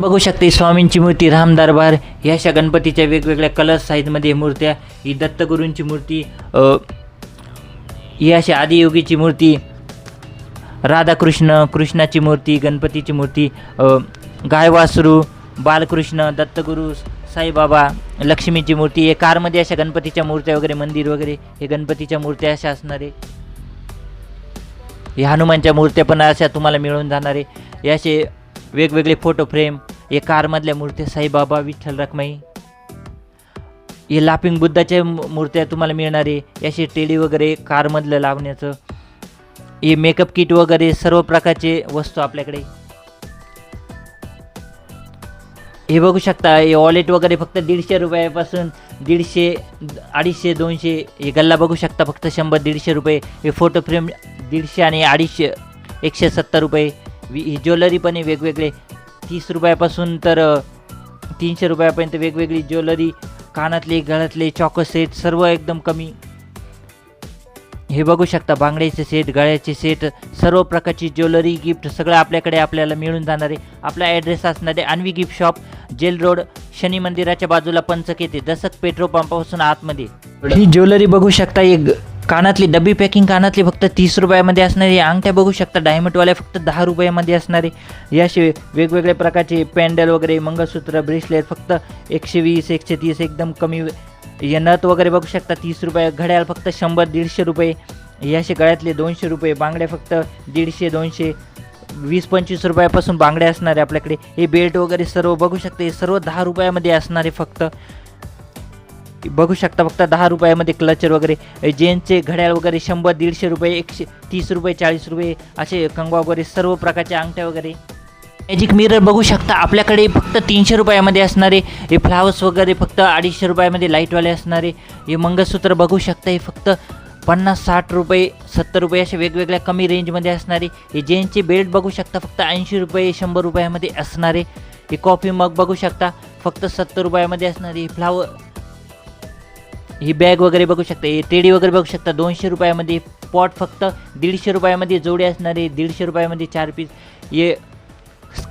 बघू शकते स्वामींची मूर्ती राम दरबार ह्या अशा गणपतीच्या वेगवेगळ्या कलर साईजमध्ये मूर्त्या ही दत्तगुरूंची मूर्ती ही अशा आदियोगीची मूर्ती राधाकृष्ण कृष्णाची मूर्ती गणपतीची मूर्ती गायवासरू बालकृष्ण दत्तगुरू साईबाबा लक्ष्मीची मूर्ती हे कारमध्ये अशा गणपतीच्या मूर्त्या वगैरे मंदिर वगैरे हे गणपतीच्या मूर्त्या अशा असणारे हे हनुमानच्या मूर्त्या पण अशा तुम्हाला मिळून जाणारे हे असे वेगवेगळे फोटो फ्रेम हे कारमधल्या मूर्त्या साईबाबा विठ्ठल रखमाई. हे लापिंग बुद्धाच्या मूर्त्या तुम्हाला मिळणारे आहे. असे टेडी वगैरे कारमधलं लावण्याचं. हे मेकअप किट वगैरे सर्व प्रकारचे वस्तू आपल्याकडे. हे बघू शकता हे वॉलेट वगैरे फक्त दीडशे रुपयापासून दीडशे अडीचशे दोनशे हे गल्ला बघू शकता फक्त शंभर दीडशे रुपये. हे फोटो फ्रेम दीडशे आणि अडीचशे एकशे सत्तर रुपये. वि- ज्वेलरी पण आहे वेगवेगळे. तीस रुपयापासून तर तीनशे रुपयापर्यंत वेगवेगळी ज्वेलरी कानातले गळ्यातले चॉको सेट सर्व एकदम कमी. हे बघू शकता बांगड्याचे सेट गळ्याचे सेट सर्व प्रकारची ज्वेलरी गिफ्ट सगळं आपल्याकडे आपल्याला मिळून जाणारे आपला ॲड्रेस असणारे Anvi gift shop jail road Shani मंदिराच्या बाजूला पंचक येते दसक पेट्रोल पंपापासून आतमध्ये. ही ज्वेलरी बघू शकता एक कानातली डबी पॅकिंग कानातली फक्त तीस रुपयामध्ये असणारी अंगठ्या बघू शकता डायमंडवाल्या फक्त दहा रुपयामध्ये असणारे. याशिवाय वेगवेगळ्या प्रकारचे पॅन्डल वगैरे मंगळसूत्र ब्रेसलेट फक्त एकशे वीस एकशे तीस एकदम कमी या नथ वगैरे बघू शकता तीस रुपये घड्याळ फक्त शंभर दीडशे रुपये. याशे गळ्यातले दोनशे रुपये बांगड्या फक्त दीडशे दोनशे वीस पंचवीस रुपयापासून बांगड्या असणारे आपल्याकडे. हे बेल्ट वगैरे सर्व बघू शकता हे सर्व दहा रुपयामध्ये असणारे फक्त. बघू शकता फक्त दहा रुपयामध्ये क्लचर वगैरे जेंट्सचे घड्याळ वगैरे शंभर दीडशे रुपये एकशे तीस रुपये चाळीस रुपये असे कंगवा वगैरे सर्व प्रकारच्या अंगठ्या वगैरे. मॅजिक मिरर बघू शकता आपल्याकडे फक्त तीनशे रुपयामध्ये असणारे हे फ्लावर्स वगैरे फक्त अडीचशे रुपयामध्ये लाईटवाले असणारे हे मंगळसूत्र बघू शकता हे फक्त पन्नास साठ रुपये सत्तर रुपये असे वेगवेगळ्या कमी रेंजमध्ये असणारे हे जेंट्सचे बेल्ट बघू शकता फक्त ऐंशी रुपये शंभर रुपयामध्ये असणारे हे कॉफी मग बघू शकता फक्त सत्तर रुपयामध्ये असणारे फ्लावर ही बॅग वगैरे बघू शकता. ए टेडी वगैरे बघू शकता. दोनशे रुपयामध्ये पॉट फक्त दीडशे रुपयामध्ये जोडे असणारे दीडशे रुपयामध्ये चार पीस हे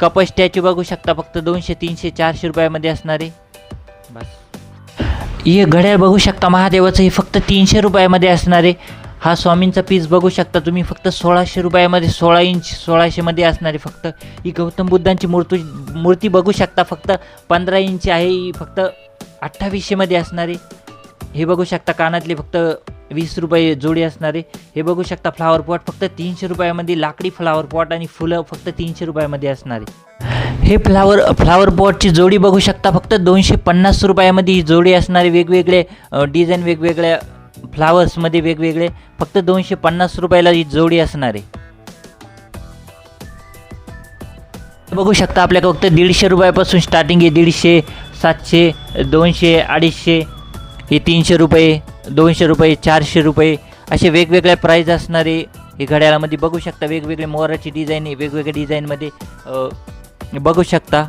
कप स्टॅच्यू बघू शकता. फक्त दोनशे तीनशे चारशे रुपयामध्ये असणारे. बस. हे घड्याळ बघू शकता. महादेवाचं हे फक्त तीनशे रुपयामध्ये असणारे. हा स्वामींचा पीस बघू शकता. तुम्ही फक्त सोळाशे रुपयामध्ये सोळा इंच सोळाशेमध्ये असणारे फक्त. ही गौतम बुद्धांची मूर्ती मूर्ती बघू शकता. फक्त पंधरा इंच आहे. ही फक्त अठ्ठावीसशेमध्ये असणारे. हे बघू शकता कानातले फक्त वीस रुपये जोडी असणारे. हे बघू शकता फ्लावर पॉट फक्त तीनशे रुपयामध्ये लाकडी फ्लावर पॉट आणि फुलं फक्त तीनशे रुपयामध्ये असणारे. हे फ्लावर फ्लावर पॉटची जोडी बघू शकता फक्त दोनशे पन्नास रुपयामध्ये ही जोडी असणारे वेगवेगळे डिझाईन वेगवेगळ्या फ्लावर्समध्ये वेगवेगळे फक्त दोनशे पन्नास रुपयाला ही जोडी असणारे. बघू शकता आपल्याकडे फक्त दीडशे रुपयापासून स्टार्टिंग आहे. दीडशे सातशे दोनशे अडीचशे हे तीनशे रुपये दोनशे रुपये चारशे रुपये असे वेगवेगळ्या प्राईज असणारे हे घड्याळामध्ये बघू शकता. वेगवेगळे मोराची डिझाईन आहे वेगवेगळ्या डिझाईनमध्ये बघू शकता.